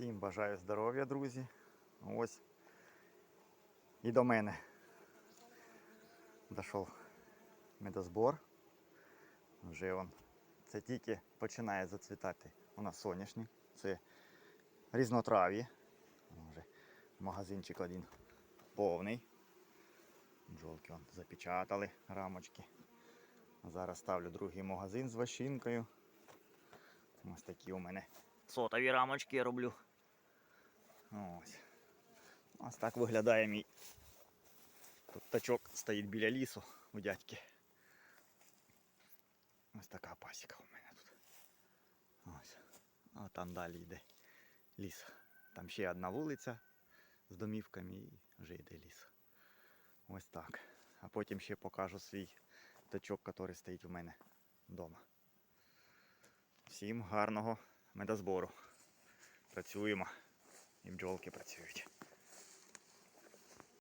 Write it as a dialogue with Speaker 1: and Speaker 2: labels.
Speaker 1: Всім бажаю здоров'я, друзі. Ось. І до мене дійшов медозбор. Вже он. Це тільки починає зацвітати. У нас соняшник. Це різнотрав'я. Вже магазинчик один повний. Бджолки он запечатали рамочки. Зараз ставлю другий магазин з ващинкою. Ось такі у мене сотові рамочки я роблю. Ось. Ось так виглядає мій. Тут тачок стоїть біля лісу у дядьки. Ось така пасіка у мене тут. Ось. А там далі йде ліс. Там ще одна вулиця з домівками і вже йде ліс. Ось так. А потім ще покажу свій тачок, який стоїть у мене вдома. Всім гарного медозбору. Працюємо і бджолки працюють.